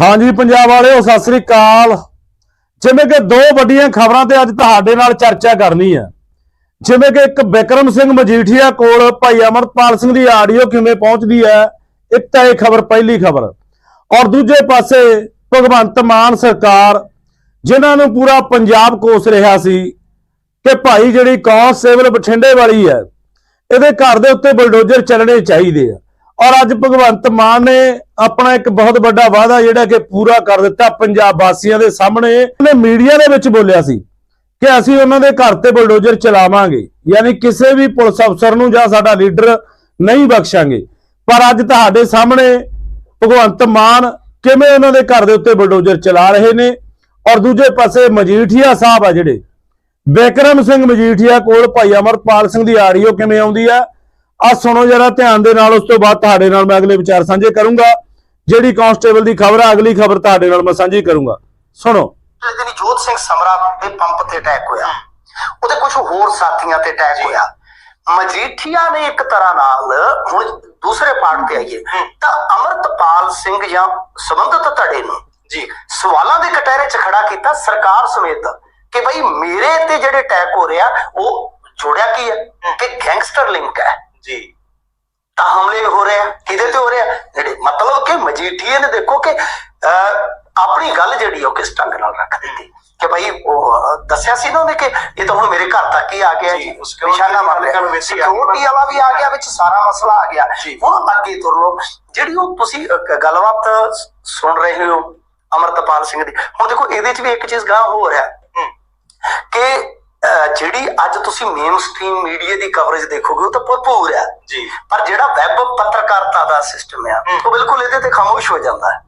ਹਾਂਜੀ, ਪੰਜਾਬ ਵਾਲਿਓ, ਸਤਿ ਸ੍ਰੀ ਅਕਾਲ। ਜਿਵੇਂ ਕਿ ਦੋ ਵੱਡੀਆਂ ਖਬਰਾਂ ਤੇ ਅੱਜ ਤੁਹਾਡੇ ਨਾਲ ਚਰਚਾ ਕਰਨੀ ਹੈ। ਜਿਵੇਂ ਕਿ ਇੱਕ ਵਿਕਰਮ ਸਿੰਘ ਮਜੀਠੀਆ ਕੋਲ ਭਾਈ ਅਮਰਪਾਲ ਸਿੰਘ ਦੀ ਆਡੀਓ ਕਿਵੇਂ ਪਹੁੰਚਦੀ ਹੈ, ਇੱਕ ਤਾਂ ਇਹ ਖਬਰ, ਪਹਿਲੀ ਖਬਰ। ਔਰ ਦੂਜੇ ਪਾਸੇ ਭਗਵੰਤ ਮਾਨ ਸਰਕਾਰ, ਜਿਨ੍ਹਾਂ ਨੂੰ ਪੂਰਾ ਪੰਜਾਬ ਕੋਸ ਰਿਹਾ ਸੀ, ਕਿ ਭਾਈ ਜਿਹੜੀ ਕਾਂਸਟੇਬਲ ਬਠਿੰਡੇ ਵਾਲੀ ਹੈ, ਇਹਦੇ ਘਰ ਦੇ ਉੱਤੇ ਬਲਡੋਜ਼ਰ ਚੱਲਣੇ ਚਾਹੀਦੇ ਆ। ਔਰ ਅੱਜ ਭਗਵੰਤ ਮਾਨ ਨੇ ਆਪਣਾ ਇੱਕ ਬਹੁਤ ਵੱਡਾ ਵਾਅਦਾ ਜਿਹੜਾ ਕਿ ਪੂਰਾ ਕਰ ਦਿੱਤਾ ਪੰਜਾਬ ਵਾਸੀਆਂ ਦੇ ਸਾਹਮਣੇ। ਉਹਨੇ ਮੀਡੀਆ ਦੇ ਵਿੱਚ ਬੋਲਿਆ ਸੀ ਕਿ ਅਸੀਂ ਉਹਨਾਂ ਦੇ ਘਰ ਤੇ ਬਲਡੋਜ਼ਰ ਚਲਾਵਾਂਗੇ, ਯਾਨੀ ਕਿਸੇ ਵੀ ਪੁਲਿਸ ਅਫਸਰ ਨੂੰ ਜਾਂ ਸਾਡਾ ਲੀਡਰ ਨਹੀਂ ਬਖਸ਼ਾਂਗੇ। ਪਰ ਅੱਜ ਤੁਹਾਡੇ ਸਾਹਮਣੇ ਭਗਵੰਤ ਮਾਨ ਕਿਵੇਂ ਉਹਨਾਂ ਦੇ ਘਰ ਦੇ ਉੱਤੇ ਬਲਡੋਜ਼ਰ ਚਲਾ ਰਹੇ ਨੇ ਔਰ ਦੂਜੇ ਪਾਸੇ ਮਜੀਠੀਆ ਸਾਹਿਬ ਆ ਜਿਹੜੇ। ਬਿਕਰਮ ਸਿੰਘ ਮਜੀਠੀਆ ਕੋਲ ਭਾਈ ਅਮਰਪਾਲ ਸਿੰਘ ਦੀ ਆਡੀਓ ਕਿਵੇਂ ਆਉਂਦੀ ਆ? ਆ ਸੁਣੋ ਜਰਾ ਧਿਆਨ ਦੇ ਨਾਲ ਉਸ ਤੋਂ ਬਾਅਦ ਤੁਹਾਡੇ ਨਾਲ ਮੈਂ ਅਗਲੇ ਵਿਚਾਰ ਸਾਂਝੇ ਕਰੂੰਗਾ। ਜਿਹੜੀ ਕਾਂਸਟੇਬਲ ਦੀ ਖਬਰ ਆ ਅਗਲੀ ਖਬਰ ਤੁਹਾਡੇ ਨਾਲ ਮੈਂ ਸਾਂਝੀ ਕਰੂੰਗਾ। ਸੁਣੋ। ਦਿਨੀ ਜੋਤ ਸਿੰਘ ਸਮਰਾ ਦੇ ਪੰਪ ਤੇ ਅਟੈਕ ਹੋਇਆ ਉਹਦੇ ਕੁਝ ਹੋਰ ਸਾਥੀਆਂ ਤੇ ਅਟੈਕ ਹੋਇਆ। ਮਜੀਠੀਆ ਨੇ ਇੱਕ ਤਰ੍ਹਾਂ ਨਾਲ ਹੁਣ ਦੂਸਰੇ ਪਾਰਟ ਤੇ ਆਈਏ। ਤਾਂ ਅਮਰਤਪਾਲ ਸਿੰਘ ਜਾਂ ਸੰਬੰਧਿਤ ਧੜੇ ਨੂੰ ਜੀ। ਸਵਾਲਾਂ ਦੇ ਕਟਹਿਰੇ 'ਚ ਖੜਾ ਕੀਤਾ ਸਰਕਾਰ ਸਮੇਤ ਕਿ ਭਾਈ ਮੇਰੇ ਤੇ ਜਿਹੜੇ ਅਟੈਕ ਹੋ ਰਿਹਾ ਉਹ ਜੋੜਿਆ ਕੀ ਹੈ? ਕਿ ਗੈਂਗਸਟਰ ਲਿੰਕ ਹੈ। ਜੀ। ਤਾਂ ਹਮਲੇ ਹੋ ਰਹੇ। ਆ ਕਿਹਦੇ ਤੇ ਹੋ ਰਿਹਾ? ਜਿਹੜੇ ਮਤਲਬ ਕਿ ਮਜੀਠੀਏ ਨੇ ਦੇਖੋ ਕਿ ਆਪਣੀ ਗੱਲ ਜਿਹੜੀ ਉਹ ਕਿਸ ਢੰਗ ਨਾਲ ਰੱਖ ਦਿੱਤੀ। ਕਿ ਭਾਈ ਉਹ ਦੱਸਿਆ ਸੀ ਨਾ ਉਹਨੇ ਕਿ ਇਹ ਤਾਂ ਹੁਣ ਮੇਰੇ ਘਰ ਤੱਕ ਹੀ ਆ ਗਿਆ ਜੀ। ਨਿਸ਼ਾਨਾ ਮਾਰ ਲਿਆ। ਸਿਕਿਉਰਿਟੀ ਵਾਲਾ ਵੀ ਆ ਗਿਆ ਵਿੱਚ ਸਾਰਾ ਮਸਲਾ ਆ ਗਿਆ। ਹੁਣ ਅੱਗੇ ਤੁਰ ਲੋ ਜਿਹੜੀ ਉਹ ਤੁਸੀਂ ਗੱਲਬਾਤ ਸੁਣ ਰਹੇ ਹੋ ਅਮਰਤਪਾਲ ਸਿੰਘ ਦੀ। ਹੁਣ ਦੇਖੋ ਇਹਦੇ 'ਚ ਵੀ ਇੱਕ ਚੀਜ਼ ਗਾਂ ਹੋ ਰਿਹਾ। ਕਿ ਜਿਹੜੀ ਅੱਜ ਤੁਸੀਂ ਮੇਨ ਸਟ੍ਰੀਮ ਮੀਡੀਆ ਦੀ ਕਵਰੇਜ ਦੇਖੋਗੇ ਉਹ ਤਾਂ ਭਰਪੂਰ ਹੈ। ਜੀ। ਪਰ ਜਿਹੜਾ ਵੈਬ ਪੱਤਰਕਾਰਤਾ ਦਾ ਸਿਸਟਮ ਆ ਉਹ ਬਿਲਕੁਲ ਇਹਦੇ ਤੇ ਖਾਮੋਸ਼ ਹੋ ਜਾਂਦਾ ਹੈ।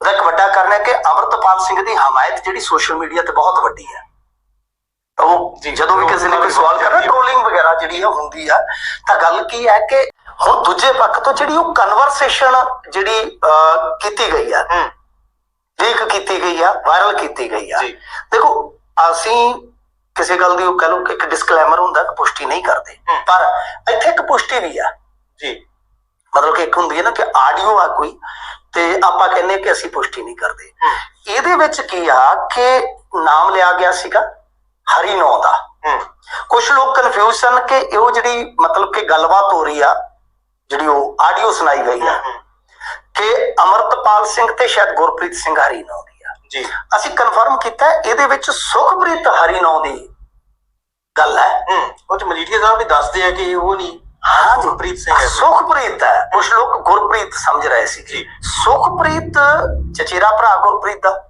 ਉਹਦਾ ਇੱਕ ਵੱਡਾ ਕਾਰਨ ਹੈ ਕਿ ਅਮਰਤਪਾਲ ਸਿੰਘ ਦੀ ਹਮਾਇਤ ਜਿਹੜੀ ਸੋਸ਼ਲ ਮੀਡੀਆ ਤੇ ਬਹੁਤ ਵੱਡੀ ਹੈ। ਤਾਂ ਉਹ ਜਦੋਂ ਵੀ ਕਿਸੇ ਨੇ ਕੋਈ ਸਵਾਲ ਕਰਨਾ ਟ੍ਰੋਲਿੰਗ ਵਗੈਰਾ ਜਿਹੜੀ ਆ ਹੁੰਦੀ ਆ ਤਾਂ ਗੱਲ ਕੀ ਹੈ ਕਿ ਹੁਣ ਦੂਜੇ ਪੱਖ ਤੋਂ ਜਿਹੜੀ ਉਹ ਕਨਵਰਸੇਸ਼ਨ ਜਿਹੜੀ ਕੀਤੀ ਗਈ ਆ ਹੂੰ। ਲੀਕ ਕੀਤੀ ਗਈ ਆ ਵਾਇਰਲ ਕੀਤੀ ਗਈ ਆ। ਦੇਖੋ ਅਸੀਂ ਕਿਸੇ ਗੱਲ ਦੀ ਉਹ ਕਹ ਲਓ ਕਿ ਇੱਕ ਡਿਸਕਲੇਮਰ ਹੁੰਦਾ ਕਿ ਪੁਸ਼ਟੀ ਨਹੀਂ ਕਰਦੇ। ਪਰ ਇੱਥੇ ਇੱਕ ਪੁਸ਼ਟੀ ਵੀ ਆ। ਜੀ। ਮਤਲਬ ਕਿ ਇੱਕ ਹੁੰਦੀ ਹੈ ਨਾ ਕਿ ਆਡੀਓ ਆ ਕੋਈ ਤੇ ਆਪਾਂ ਕਹਿੰਦੇ ਕਿ ਅਸੀਂ ਪੁਸ਼ਟੀ ਨਹੀਂ ਕਰਦੇ। ਇਹਦੇ ਵਿੱਚ ਕੀ ਆ ਕਿ ਨਾਮ ਲਿਆ ਗਿਆ ਸੀਗਾ ਹਰੀ ਨੌ ਦਾ। ਕੁਝ ਲੋਕ ਕਨਫਿਊਜ਼ ਸਨ ਕਿ ਇਹ ਜਿਹੜੀ ਮਤਲਬ ਕਿ ਗੱਲਬਾਤ ਹੋ ਰਹੀ ਆ ਜਿਹੜੀ ਉਹ ਆਡੀਓ ਸੁਣਾਈ ਗਈ ਆ ਕਿ ਅਮਰਤਪਾਲ ਸਿੰਘ ਤੇ ਸ਼ਾਇਦ ਗੁਰਪ੍ਰੀਤ ਸਿੰਘ ਹਰੀ ਨੌ। ਜੀ। ਅਸੀਂ ਕਨਫਰਮ ਕੀਤਾ ਇਹਦੇ ਵਿੱਚ ਸੁਖਪ੍ਰੀਤ ਹਰੀ ਨੌ ਦੀ ਗੱਲ ਹੈ। ਉਹ ਚ ਮਜੀਠੀਆ ਸਾਹਿਬ ਵੀ ਦੱਸਦੇ ਆ ਕਿ ਉਹ ਨਹੀਂ। ਹਾਂ ਜੀ। ਗੁਰਪ੍ਰੀਤ ਸਿੰਘ ਹੈ ਸੁਖਪ੍ਰੀਤ ਹੈ ਕੁਝ ਲੋਕ ਗੁਰਪ੍ਰੀਤ ਸਮਝ ਰਹੇ ਸੀ। ਜੀ। ਸੁਖਪ੍ਰੀਤ ਚਚੇਰਾ ਭਰਾ ਗੁਰਪ੍ਰੀਤ ਦਾ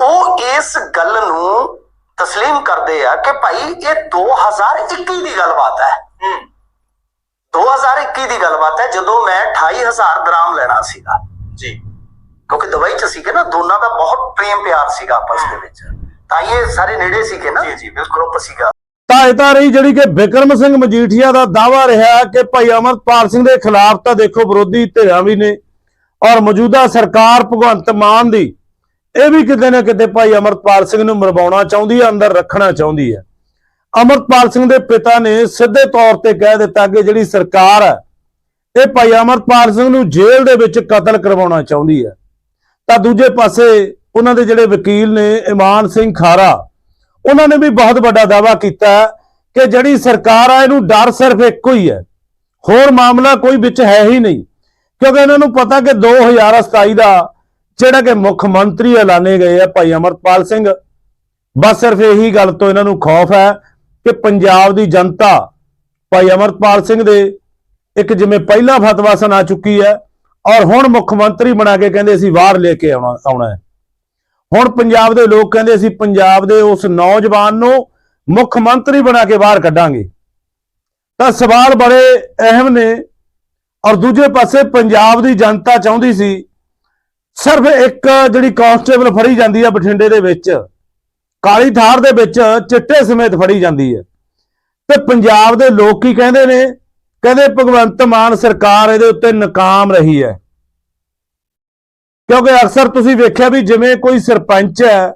ਉਹ ਇਸ ਗੱਲ ਨੂੰ ਤਸਲੀਮ ਕਰਦੇ ਆ ਕਿ ਭਾਈ ਇਹ 2021 ਦੀ ਗੱਲਬਾਤ ਹੈ। ਹੂੰ। 2021 ਦੀ ਗੱਲਬਾਤ ਹੈ ਜਦੋਂ ਮੈਂ 28000 ਦਰਾਮ ਲੈਣਾ ਸੀਗਾ। ਜੀ। ਕਿਉਂਕਿ ਦਵਾਈ ਚ ਸੀਗੇ ਨਾ ਦੋਨਾਂ ਦਾ ਬਹੁਤ ਪ੍ਰੇਮ ਪਿਆਰ ਸੀਗਾ ਆਪਸ ਦੇ ਵਿੱਚ। ਤਾਂ ਇਹ ਸਾਰੇ ਨੇੜੇ ਸੀਗੇ ਨਾ। ਜੀ, ਜੀ, ਬਿਲਕੁਲ। ਗਰੁੱਪ ਸੀਗਾ। ਤਾਂ ਇਹ ਤਾਂ ਰਹੀ ਜਿਹੜੀ ਕਿ ਬਿਕਰਮ ਸਿੰਘ ਮਜੀਠੀਆ ਦਾ ਦਾਵਾ ਰਿਹਾ ਕਿ ਭਾਈ ਅਮਰਪਾਲ ਸਿੰਘ ਦੇ ਖਿਲਾਫ ਤਾਂ ਦੇਖੋ ਵਿਰੋਧੀ ਧਿਰਾਂ ਵੀ ਨੇ ਔਰ ਮੌਜੂਦਾ ਸਰਕਾਰ ਭਗਵੰਤ ਮਾਨ ਦੀ ਇਹ ਵੀ ਕਿਤੇ ਨਾ ਕਿਤੇ ਭਾਈ ਅਮਰਪਾਲ ਸਿੰਘ ਨੂੰ ਮਰਵਾਉਣਾ ਚਾਹੁੰਦੀ ਹੈ ਅੰਦਰ ਰੱਖਣਾ ਚਾਹੁੰਦੀ ਹੈ। ਅਮਰਪਾਲ ਸਿੰਘ ਦੇ ਪਿਤਾ ਨੇ ਸਿੱਧੇ ਤੌਰ ਤੇ ਕਹਿ ਦਿੱਤਾ ਕਿ ਜਿਹੜੀ ਸਰਕਾਰ ਹੈ ਇਹ ਭਾਈ ਅਮਰਪਾਲ ਸਿੰਘ ਨੂੰ ਜੇਲ੍ਹ ਦੇ ਵਿੱਚ ਕਤਲ ਕਰਵਾਉਣਾ ਚਾਹੁੰਦੀ ਹੈ। ਤਾਂ ਦੂਜੇ ਪਾਸੇ ਉਹਨਾਂ ਦੇ ਜਿਹੜੇ ਵਕੀਲ ਨੇ, ਇਮਾਨ ਸਿੰਘ ਖਾਰਾ, ਉਹਨਾਂ ਨੇ ਵੀ ਬਹੁਤ ਵੱਡਾ ਦਾਵਾ ਕੀਤਾ ਕਿ ਜਿਹੜੀ ਸਰਕਾਰ ਆ, ਇਹਨੂੰ ਡਰ ਸਿਰਫ ਇੱਕੋ ਹੀ ਹੈ। ਹੋਰ ਮਾਮਲਾ ਕੋਈ ਵਿੱਚ ਹੈ ਹੀ ਨਹੀਂ, ਕਿਉਂਕਿ ਇਹਨਾਂ ਨੂੰ ਪਤਾ ਕਿ 2027 ਦਾ ਜਿਹੜਾ ਕਿ ਮੁੱਖ ਮੰਤਰੀ ਐਲਾਨੇ ਗਏ ਆ ਭਾਈ ਅਮਰਪਾਲ ਸਿੰਘ, ਬਸ ਸਿਰਫ ਇਹੀ ਗੱਲ ਤੋਂ ਇਹਨਾਂ ਨੂੰ ਖੌਫ ਹੈ ਕਿ ਪੰਜਾਬ ਦੀ ਜਨਤਾ ਭਾਈ ਅਮਰਪਾਲ ਸਿੰਘ ਦੇ ਇੱਕ ਜਿਵੇਂ ਪਹਿਲਾ ਫਤਵਾ ਸੁਣਾ ਚੁੱਕੀ ਹੈ ਔਰ ਹੁਣ ਮੁੱਖ ਮੰਤਰੀ ਬਣਾ ਕੇ ਕਹਿੰਦੇ ਅਸੀਂ ਬਾਹਰ ਲੈ ਕੇ ਆਉਣਾ ਆਉਣਾ ਹੈ। ਹੁਣ ਪੰਜਾਬ ਦੇ ਲੋਕ ਕਹਿੰਦੇ ਅਸੀਂ ਪੰਜਾਬ ਦੇ ਉਸ ਨੌਜਵਾਨ ਨੂੰ ਮੁੱਖ ਮੰਤਰੀ ਬਣਾ ਕੇ ਬਾਹਰ ਕੱਢਾਂਗੇ। ਤਾਂ ਸਵਾਲ ਬੜੇ ਅਹਿਮ ਨੇ ਔਰ ਦੂਜੇ ਪਾਸੇ ਪੰਜਾਬ ਦੀ ਜਨਤਾ ਚਾਹੁੰਦੀ ਸੀ, ਸਿਰਫ ਇੱਕ ਜਿਹੜੀ ਕਾਂਸਟੇਬਲ ਫੜੀ ਜਾਂਦੀ ਆ ਬਠਿੰਡੇ ਦੇ ਵਿੱਚ, ਕਾਲੀ ਥਾਰ ਦੇ ਵਿੱਚ ਚਿੱਟੇ ਸਮੇਤ ਫੜੀ ਜਾਂਦੀ ਹੈ। ਤੇ ਪੰਜਾਬ ਦੇ ਲੋਕ ਕੀ ਕਹਿੰਦੇ ਨੇ? ਕਹਿੰਦੇ ਭਗਵੰਤ ਮਾਨ ਸਰਕਾਰ ਇਹਦੇ ਉੱਤੇ ਨਾਕਾਮ ਰਹੀ ਹੈ। ਕਿਉਂਕਿ ਅਕਸਰ ਤੁਸੀਂ ਵੇਖਿਆ ਵੀ ਜਿਵੇਂ ਕੋਈ ਸਰਪੰਚ ਹੈ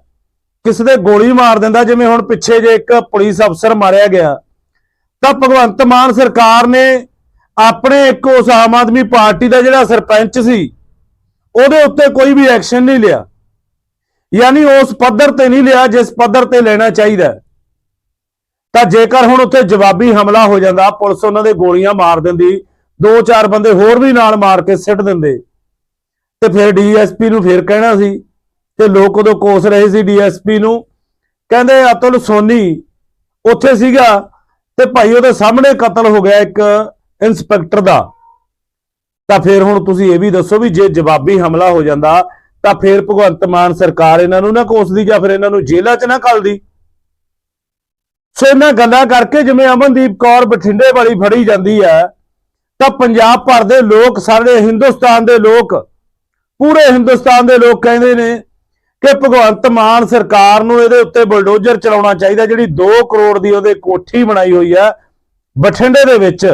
ਕਿਸੇ ਦੇ ਗੋਲੀ ਮਾਰ ਦਿੰਦਾ, ਜਿਵੇਂ ਹੁਣ ਪਿੱਛੇ ਜੇ ਇੱਕ ਪੁਲਿਸ ਅਫਸਰ ਮਾਰਿਆ ਗਿਆ, ਤਾਂ ਭਗਵੰਤ ਮਾਨ ਸਰਕਾਰ ਨੇ ਆਪਣੇ ਇੱਕ ਉਸ ਆਮ ਆਦਮੀ ਪਾਰਟੀ ਦਾ ਜਿਹੜਾ ਸਰਪੰਚ ਸੀ, ਉਹਦੇ ਉੱਤੇ ਕੋਈ ਵੀ ਐਕਸ਼ਨ ਨਹੀਂ ਲਿਆ। ਯਾਨੀ ਉਸ ਪੱਧਰ ਤੇ ਨਹੀਂ ਲਿਆ ਜਿਸ ਪੱਧਰ ਤੇ ਲੈਣਾ ਚਾਹੀਦਾ। ਤਾਂ ਜੇਕਰ ਹੁਣ ਉੱਥੇ ਜਵਾਬੀ ਹਮਲਾ ਹੋ ਜਾਂਦਾ, ਪੁਲਿਸ ਉਹਨਾਂ ਦੇ ਗੋਲੀਆਂ ਮਾਰ ਦਿੰਦੀ, ਦੋ ਚਾਰ ਬੰਦੇ ਹੋਰ ਵੀ ਨਾਲ ਮਾਰ ਕੇ ਸਿੱਟ ਦਿੰਦੇ, ਤੇ ਫਿਰ ਡੀਐਸਪੀ ਨੂੰ ਫਿਰ ਕਹਿਣਾ ਸੀ, ਤੇ ਲੋਕ ਉਦੋਂ ਕੋਸ ਰਹੇ ਸੀ ਡੀਐਸਪੀ ਨੂੰ, ਕਹਿੰਦੇ ਅਤੁਲ ਸੋਨੀ ਉੱਥੇ ਸੀਗਾ, ਤੇ ਭਾਈ ਉਹਦੇ ਸਾਹਮਣੇ ਕਤਲ ਹੋ ਗਿਆ ਇੱਕ ਇੰਸਪੈਕਟਰ ਦਾ। ਤਾਂ ਫਿਰ ਹੁਣ ਤੁਸੀਂ ਇਹ ਵੀ ਦੱਸੋ ਵੀ ਜੇ ਜਵਾਬੀ ਹਮਲਾ ਹੋ ਜਾਂਦਾ, ਤਾਂ ਫਿਰ ਭਗਵੰਤ ਮਾਨ ਸਰਕਾਰ ਇਹਨਾਂ ਨੂੰ ਨਾ ਕੋਸਦੀ ਜਾਂ ਫਿਰ ਇਹਨਾਂ ਨੂੰ ਜੇਲ੍ਹਾਂ 'ਚ ਨਾ ਕੱਲਦੀ। ਸੋ ਇਹਨਾਂ ਗੱਲਾਂ ਕਰਕੇ ਜਿਵੇਂ ਅਮਨਦੀਪ ਕੌਰ ਬਠਿੰਡੇ ਵਾਲੀ ਫੜੀ ਜਾਂਦੀ ਹੈ, ਤਾਂ ਪੰਜਾਬ ਭਰ ਦੇ ਲੋਕ ਸਾਰੇ ਹਿੰਦੁਸਤਾਨ ਦੇ ਲੋਕ, ਪੂਰੇ ਹਿੰਦੁਸਤਾਨ ਦੇ ਲੋਕ ਕਹਿੰਦੇ ਨੇ ਕਿ ਭਗਵੰਤ ਮਾਨ ਸਰਕਾਰ ਨੂੰ ਇਹਦੇ ਉੱਤੇ ਬਲਡੋਜਰ ਚਲਾਉਣਾ ਚਾਹੀਦਾ, ਜਿਹੜੀ 2 ਕਰੋੜ ਦੀ ਉਹਦੇ ਕੋਠੀ ਬਣਾਈ ਹੋਈ ਹੈ ਬਠਿੰਡੇ ਦੇ ਵਿੱਚ।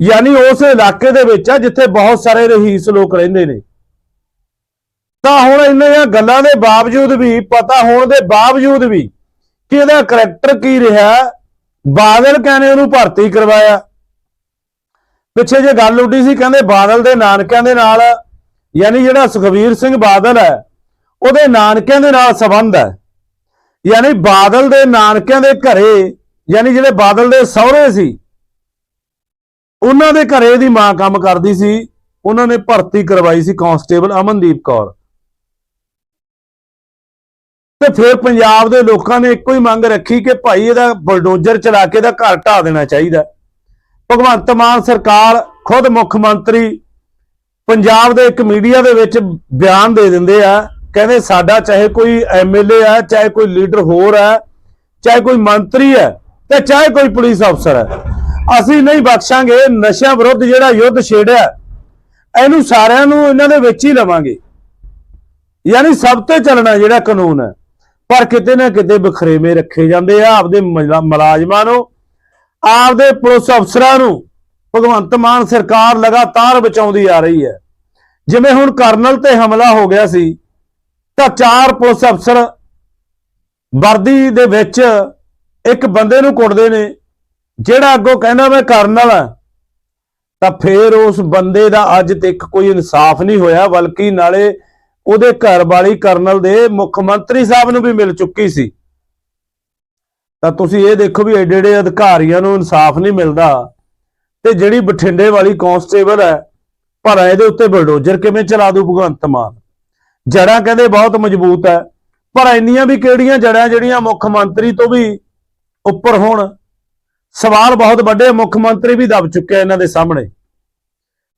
ਯਾਨੀ ਉਸ ਇਲਾਕੇ ਦੇ ਵਿੱਚ ਆ, ਜਿੱਥੇ ਬਹੁਤ ਸਾਰੇ ਰਹੀਸ ਲੋਕ ਰਹਿੰਦੇ ਨੇ। ਤਾਂ ਹੁਣ ਇਹਨਾਂ ਗੱਲਾਂ ਦੇ ਬਾਵਜੂਦ ਵੀ, ਪਤਾ ਹੋਣ ਦੇ ਬਾਵਜੂਦ ਵੀ ਕਿ ਇਹਦਾ ਕਰੈਕਟਰ ਕੀ ਰਿਹਾ? ਬਾਦਲ ਕਹਿੰਦੇ ਉਹਨੂੰ ਭਰਤੀ ਕਰਵਾਇਆ? ਪਿੱਛੇ ਜੇ ਗੱਲ ਉੱਡੀ ਸੀ, ਕਹਿੰਦੇ ਬਾਦਲ ਦੇ ਨਾਨਕਿਆਂ ਦੇ ਨਾਲ, ਯਾਨੀ ਜਿਹੜਾ ਸੁਖਵੀਰ ਸਿੰਘ ਬਾਦਲ ਹੈ, ਉਹਦੇ ਨਾਨਕਿਆਂ ਦੇ ਨਾਲ ਸੰਬੰਧ ਹੈ। ਯਾਨੀ ਬਾਦਲ ਦੇ ਨਾਨਕਿਆਂ ਦੇ ਘਰੇ, ਯਾਨੀ ਜਿਹੜੇ ਬਾਦਲ ਦੇ ਸਹੁਰੇ ਸੀ, ਉਹਨਾਂ ਦੇ ਘਰੇ ਦੀ ਮਾਂ ਕੰਮ ਕਰਦੀ ਸੀ, ਉਹਨਾਂ ਨੇ ਭਰਤੀ ਕਰਵਾਈ ਸੀ ਕਾਂਸਟੇਬਲ ਅਮਨਦੀਪ ਕੌਰ। ਤੇ ਫਿਰ ਪੰਜਾਬ ਦੇ ਲੋਕਾਂ ਨੇ ਇੱਕੋ ਹੀ ਮੰਗ ਰੱਖੀ ਕਿ ਭਾਈ ਇਹਦਾ ਬਲਡੋਜ਼ਰ ਚਲਾ ਕੇ ਇਹਦਾ ਘਰ ਢਾ ਦੇਣਾ ਚਾਹੀਦਾ। ਭਗਵੰਤ ਮਾਨ ਸਰਕਾਰ ਖੁਦ ਮੁੱਖ ਮੰਤਰੀ ਪੰਜਾਬ ਦੇ ਇੱਕ ਮੀਡੀਆ ਦੇ ਵਿੱਚ ਬਿਆਨ ਦੇ ਦਿੰਦੇ ਆ, ਕਹਿੰਦੇ ਸਾਡਾ ਚਾਹੇ ਕੋਈ ਐਮਐਲਏ ਹੈ ਚਾਹੇ ਕੋਈ ਲੀਡਰ ਹੋਰ ਹੈ ਚਾਹੇ ਕੋਈ ਮੰਤਰੀ ਹੈ ਤੇ ਚਾਹੇ ਕੋਈ ਪੁਲਿਸ ਅਫਸਰ ਹੈ ਅਸੀਂ ਨਹੀਂ ਬਖਸ਼ਾਂਗੇ, ਨਸ਼ਿਆਂ ਵਿਰੁੱਧ ਜਿਹੜਾ ਯੁੱਧ ਛੇੜਿਆ, ਇਹਨੂੰ ਸਾਰਿਆਂ ਨੂੰ ਇਹਨਾਂ ਦੇ ਵਿੱਚ ਹੀ ਲਵਾਂਗੇ। ਯਾਨੀ ਸਭ ਤੇ ਚੱਲਣਾ ਜਿਹੜਾ ਕਾਨੂੰਨ ਹੈ ਪਰ ਕਿਤੇ ਨਾ ਕਿਤੇ ਬਖਰੇਵੇਂ ਰੱਖੇ ਜਾਂਦੇ ਆ ਆਪਦੇ ਮੁਲਾ- ਮੁਲਾਜ਼ਮਾਂ ਨੂੰ, ਆਪਦੇ ਪੁਲਿਸ ਅਫਸਰਾਂ ਨੂੰ। ਭਗਵੰਤ ਮਾਨ ਸਰਕਾਰ ਲਗਾਤਾਰ ਬਚਾਉਂਦੀ ਆ ਰਹੀ ਹੈ। ਜਿਵੇਂ ਹੁਣ ਕਰਨਲ ਤੇ ਹਮਲਾ ਹੋ ਗਿਆ ਸੀ, ਤਾਂ ਚਾਰ ਪੁਲਿਸ ਅਫਸਰ ਵਰਦੀ ਦੇ ਵਿੱਚ ਇੱਕ ਬੰਦੇ ਨੂੰ ਕੁੱਟਦੇ ਨੇ, ਜਿਹੜਾ ਅੱਗੋਂ ਕਹਿੰਦਾ ਮੈਂ ਕਰਨਲ ਆ ਤਾਂ ਫੇਰ ਉਸ ਬੰਦੇ ਦਾ ਅੱਜ ਤੱਕ ਕੋਈ ਇਨਸਾਫ ਨਹੀਂ ਹੋਇਆ, ਬਲਕਿ ਨਾਲੇ ਉਹਦੇ ਘਰ ਵਾਲੀ ਕਰਨਲ ਦੇ ਮੁੱਖ ਮੰਤਰੀ ਸਾਹਿਬ ਨੂੰ ਵੀ ਮਿਲ ਚੁੱਕੀ ਸੀ। ਤਾਂ ਤੁਸੀਂ ਇਹ ਦੇਖੋ ਵੀ ਏਡੇ ਏਡੇ ਅਧਿਕਾਰੀਆਂ ਨੂੰ ਇਨਸਾਫ ਨਹੀਂ ਮਿਲਦਾ ਤੇ ਜਿਹੜੀ ਬਠਿੰਡੇ ਵਾਲੀ ਕਾਂਸਟੇਬਲ ਹੈ, ਪਰ ਇਹਦੇ ਉੱਤੇ ਬਲਡੋਜ਼ਰ ਕਿਵੇਂ ਚਲਾ ਦੂ ਭਗਵੰਤ ਮਾਨ? ਜੜਾਂ ਕਹਿੰਦੇ ਬਹੁਤ ਮਜ਼ਬੂਤ ਹੈ, ਪਰ ਇੰਨੀਆਂ ਵੀ ਕਿਹੜੀਆਂ ਜੜਾਂ ਜਿਹੜੀਆਂ ਮੁੱਖ ਮੰਤਰੀ ਤੋਂ ਵੀ ਉੱਪਰ ਹੋਣ? ਸਵਾਲ ਬਹੁਤ ਵੱਡੇ ਮੁੱਖ ਮੰਤਰੀ ਵੀ ਦਬ ਚੁੱਕਿਆ ਇਹਨਾਂ ਦੇ ਸਾਹਮਣੇ।